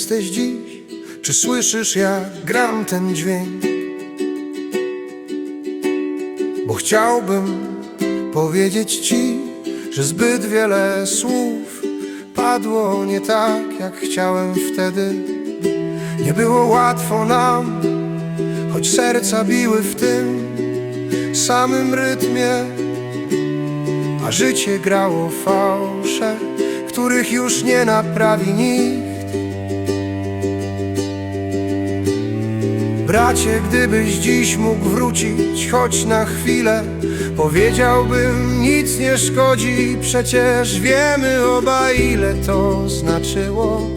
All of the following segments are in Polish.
jesteś dziś? Czy słyszysz jak gram ten dźwięk? Bo chciałbym powiedzieć ci, że zbyt wiele słów padło nie tak, jak chciałem wtedy. Nie było łatwo nam, choć serca biły w tym samym rytmie, a życie grało fałsze, których już nie naprawi nikt. Bracie, gdybyś dziś mógł wrócić, choć na chwilę, powiedziałbym, nic nie szkodzi, przecież wiemy oba, ile to znaczyło.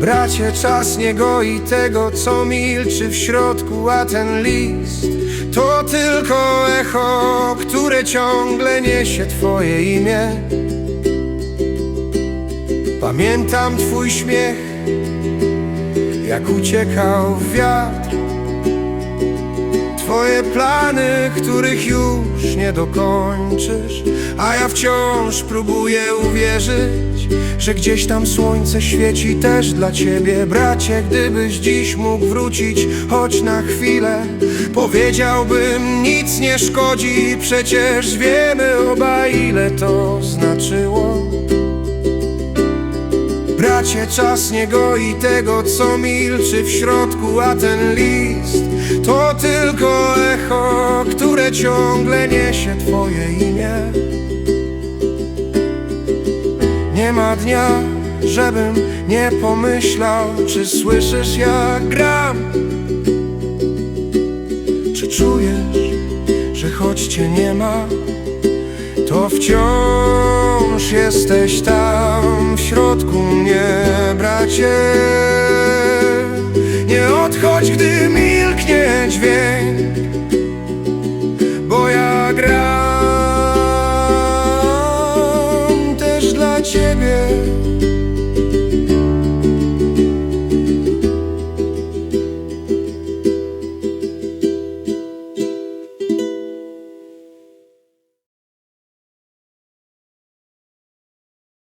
Bracie, czas nie goi tego, co milczy w środku, a ten list to tylko echo, które ciągle niesie Twoje imię. Pamiętam Twój śmiech, jak uciekał w wiatr. Plany, których już nie dokończysz, a ja wciąż próbuję uwierzyć, że gdzieś tam słońce świeci też dla ciebie, bracie. Gdybyś dziś mógł wrócić, choć na chwilę, powiedziałbym, nic nie szkodzi, przecież wiemy oba, ile to znaczyło. Bracie, czas nie goi tego, co milczy w środku, a ten list to tylko ciągle niesie Twoje imię. Nie ma dnia, żebym nie pomyślał, czy słyszysz jak gram, czy czujesz, że choć Cię nie ma, to wciąż jesteś tam w środku mnie, bracie. sagrado.